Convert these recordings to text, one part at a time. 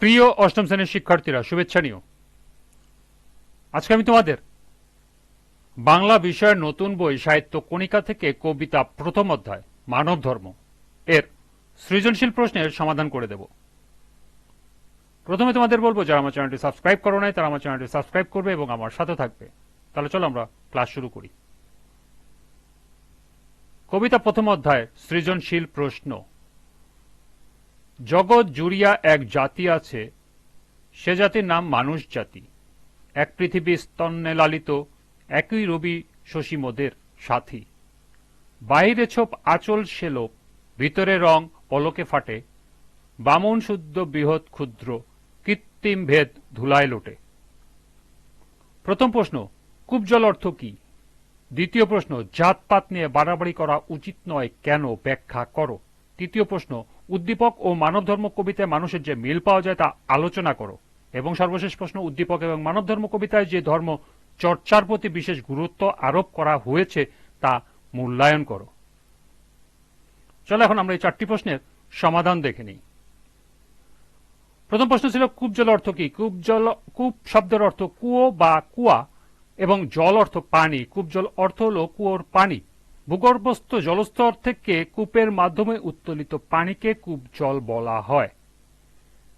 প্রিয় অষ্টম শ্রেণির শিক্ষার্থীরা, শুভেচ্ছা নিও। আজকে আমি তোমাদের বাংলা বিষয়ের নতুন বই, সাহিত্য কণিকা থেকে কবিতা প্রথম অধ্যায়, মানব ধর্ম, এর সৃজনশীল প্রশ্নের সমাধান করে দেব। প্রথমে তোমাদের বলব, যারা আমার চ্যানেলটি সাবস্ক্রাইব করো নাই, তারা আমার চ্যানেলটি সাবস্ক্রাইব করবে এবং আমার সাথে থাকবে। তাহলে চলো আমরা ক্লাস শুরু করি। কবিতা প্রথম অধ্যায়, সৃজনশীল প্রশ্ন। জগৎ জুড়িয়া এক জাতি আছে, সে জাতির নাম মানুষ জাতি। এক পৃথিবী স্তন্নে লালিত, একই রবি শশীমদের সাথী। বাহিরে ছোপ আচল সে লোক, ভিতরে রং পলকে ফাটে। বামন শুদ্ধ, বৃহৎ, ক্ষুদ্র, কৃত্রিম ভেদ ধুলায় লোটে। প্রথম প্রশ্ন, কুবজল অর্থ কি? দ্বিতীয় প্রশ্ন, জাতপাত নিয়ে বাড়াবাড়ি করা উচিত নয় কেন? ব্যাখ্যা করো। তৃতীয় প্রশ্ন উদ্দীপক ও মানবধর্ম কবিতায় মানুষের যে মিল পাওয়া যায় তা আলোচনা করো। এবং সর্বশেষ প্রশ্ন, উদ্দীপক এবং মানবধর্ম কবিতায় যে ধর্ম চর্চার প্রতি বিশেষ গুরুত্ব আরোপ করা হয়েছে তা মূল্যায়ন করো। চলো এখন আমরা এই চারটি প্রশ্নের সমাধান দেখে নিই। প্রথম প্রশ্ন ছিল কূপ জল অর্থ কি? কূপ জল কূপ শব্দের অর্থ কুয়ো বা কুয়া এবং জল অর্থ পানি। কূপ জল অর্থ হল কুয়োর পানি। ভূগর্ভস্থ জলস্তর থেকে কূপের মাধ্যমে উত্তোলিত পানিকে কূপ জল বলা হয়।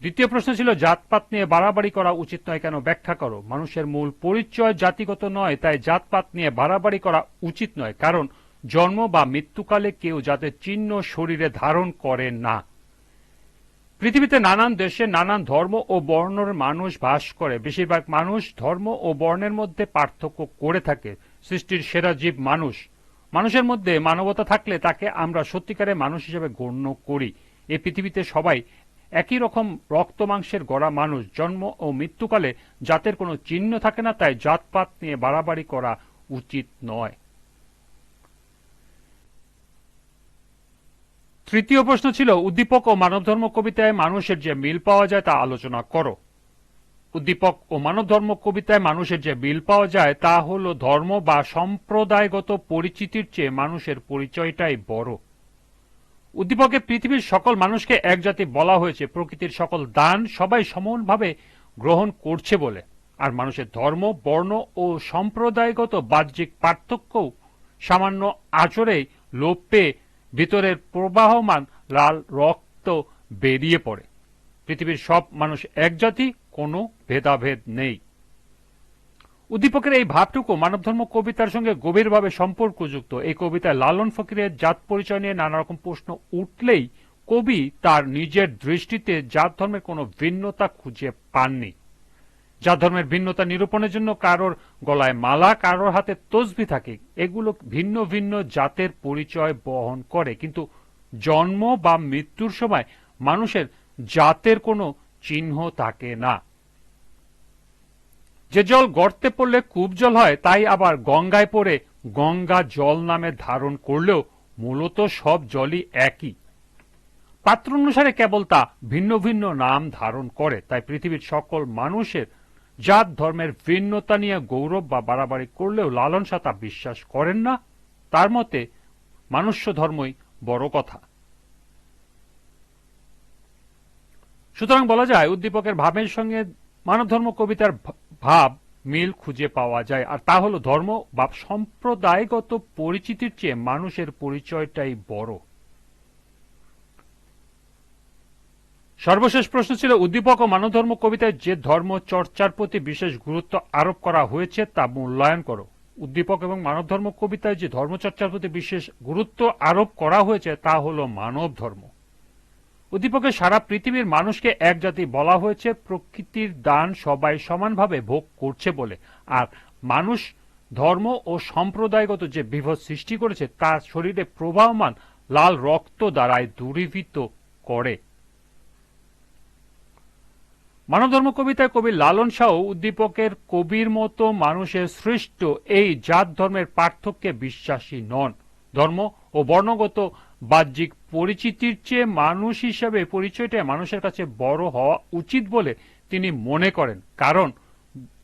দ্বিতীয় প্রশ্ন ছিল, জাতপাত নিয়ে বাড়াবাড়ি করা উচিত নয় কেন? ব্যাখ্যা করো। মানুষের মূল পরিচয় জাতিগত নয়, তাই জাতপাত নিয়ে বাড়াবাড়ি করা উচিত নয়, কারণ জন্ম বা মৃত্যুকালে কেউ যাতে চিহ্ন শরীরে ধারণ করে না। পৃথিবীতে নানান দেশে নানান ধর্ম ও বর্ণের মানুষ বাস করে। বেশিরভাগ মানুষ ধর্ম ও বর্ণের মধ্যে পার্থক্য করে থাকে। সৃষ্টির সেরা জীব মানুষ। মানুষের মধ্যে মানবতা থাকলে তাকে আমরা সত্যিকারে মানুষ হিসেবে গণ্য করি। এ পৃথিবীতে সবাই একই রকম রক্ত মাংসের গড়া মানুষ। জন্ম ও মৃত্যুকালে জাতের কোনো চিহ্ন থাকে না, তাই জাতপাত নিয়ে বাড়াবাড়ি করা উচিত নয়। তৃতীয় প্রশ্ন ছিল, উদ্দীপক ও মানবধর্ম কবিতায় মানুষের যে মিল পাওয়া যায় তা আলোচনা করো। উদ্দীপক ও মানবধর্ম কবিতায় মানুষের যে বিল পাওয়া যায়, তা হল ধর্ম বা সম্প্রদায়গত পরিচিতির চেয়ে মানুষের পরিচয়টাই বড়। উদ্দীপকে পৃথিবীর সকল মানুষকে এক জাতি বলা হয়েছে, প্রকৃতির সকল দান সবাই সমানভাবে গ্রহণ করছে বলে। আর মানুষের ধর্ম, বর্ণ ও সম্প্রদায়গত বাহ্যিক পার্থক্যও সামান্য আচরেই লোপ পেয়ে ভিতরের প্রবাহমান লাল রক্ত বেরিয়ে পড়ে। পৃথিবীর সব মানুষ এক জাতি কোনো ভেদাভেদ নেই। উদ্দীপকের এই ভাবটুকু মানবধর্ম কবিতার সঙ্গে গভীরভাবে সম্পর্কযুক্ত। এই কবিতায় লালন ফকিরের জাত পরিচয় নিয়ে নানা রকম প্রশ্ন উঠলেই কবি তার নিজের দৃষ্টিতে জাত ধর্মের কোনো ভিন্নতা খুঁজে পাননি। জাত ধর্মের ভিন্নতা নিরূপণের জন্য কারোর গলায় মালা, কারোর হাতে তসবি থাকে। এগুলো ভিন্ন ভিন্ন জাতের পরিচয় বহন করে। কিন্তু জন্ম বা মৃত্যুর সময় মানুষের জাতের কোনো চিহ্ন থাকে না। যে জল গর্তে পড়লে কূপ জল হয়, তাই আবার গঙ্গায় পড়ে গঙ্গা জল নামে ধারণ করলেও মূলত সব জলই একই। পাত্র অনুসারে কেবল তা ভিন্ন ভিন্ন নাম ধারণ করে। তাই পৃথিবীর সকল মানুষের জাত ধর্মের ভিন্নতা নিয়ে গৌরব বা বাড়াবাড়ি করলেও লালন শাহ তা বিশ্বাস করেন না। তার মতে, মানুষ্য ধর্মই বড় কথা। সুতরাং বলা যায়, উদ্দীপকের ভাবের সঙ্গে মানবধর্ম কবিতার ভাব মিল খুঁজে পাওয়া যায়। আর তা হল ধর্ম বা সম্প্রদায়গত পরিচিতির চেয়ে মানুষের পরিচয়টাই বড়। সর্বশেষ প্রশ্ন ছিল, উদ্দীপক ও মানবধর্ম কবিতায় যে ধর্ম চর্চার প্রতি বিশেষ গুরুত্ব আরোপ করা হয়েছে তা মূল্যায়ন করো। উদ্দীপক এবং মানবধর্ম কবিতায় যে ধর্মচর্চার প্রতি বিশেষ গুরুত্ব আরোপ করা হয়েছে তা হল মানব ধর্ম উদ্দীপকে সারা পৃথিবীর মানুষকে এক জাতি বলা হয়েছে, প্রকৃতির দান সবাই সমানভাবে ভোগ করছে বলে। আর মানুষ, ধর্ম ও সম্প্রদায়গত যে বিভদ সৃষ্টি করেছে, তার শরীরে প্রবাহমান লাল রক্ত দ্বারাই দূরীভূত করে। মানবধর্ম কবিতায় কবি লালন শাহ উদ্দীপকের কবির মতো মানুষের সৃষ্ট এই জাত ধর্মের পার্থক্যে বিশ্বাসী নন। ধর্ম ও বর্ণগত বাহ্যিক পরিচিতির চেয়ে মানুষ হিসাবে পরিচয়টা মানুষের কাছে বড় হওয়া উচিত বলে তিনি মনে করেন। কারণ,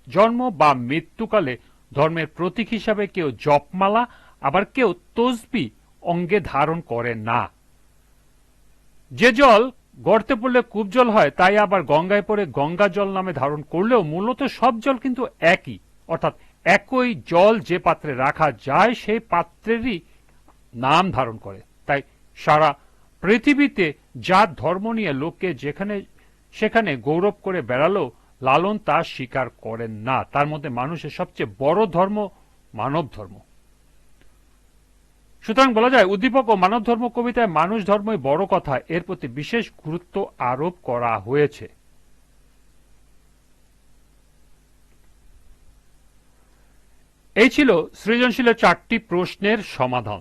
জন্ম বা মৃত্যুকালে ধর্মের প্রতীক হিসাবে কেউ জপমালা, আবার কেউ তসবি অঙ্গে ধারণ করে না। যে জল গর্তে পড়লে কূপ জল হয়, তাই আবার গঙ্গায় পড়ে গঙ্গা জল নামে ধারণ করলেও মূলত সব জল কিন্তু একই। অর্থাৎ একই জল যে পাত্রে রাখা যায়, সেই পাত্রেরই নাম ধারণ করে। তাই সারা পৃথিবীতে জাত ধর্ম নিয়ে লোককে যেখানে, সেখানে গৌরব করে বেড়ালো, লালন তা স্বীকার করেন না। তার মধ্যে মানুষের সবচেয়ে বড় ধর্ম মানব ধর্ম। সুতরাং বলা যায়, উদ্দীপক ও মানব ধর্ম কবিতায় মানুষ ধর্মই বড় কথা। এর প্রতি বিশেষ গুরুত্ব আরোপ করা হয়েছে। এই ছিল সৃজনশীলের চারটি প্রশ্নের সমাধান।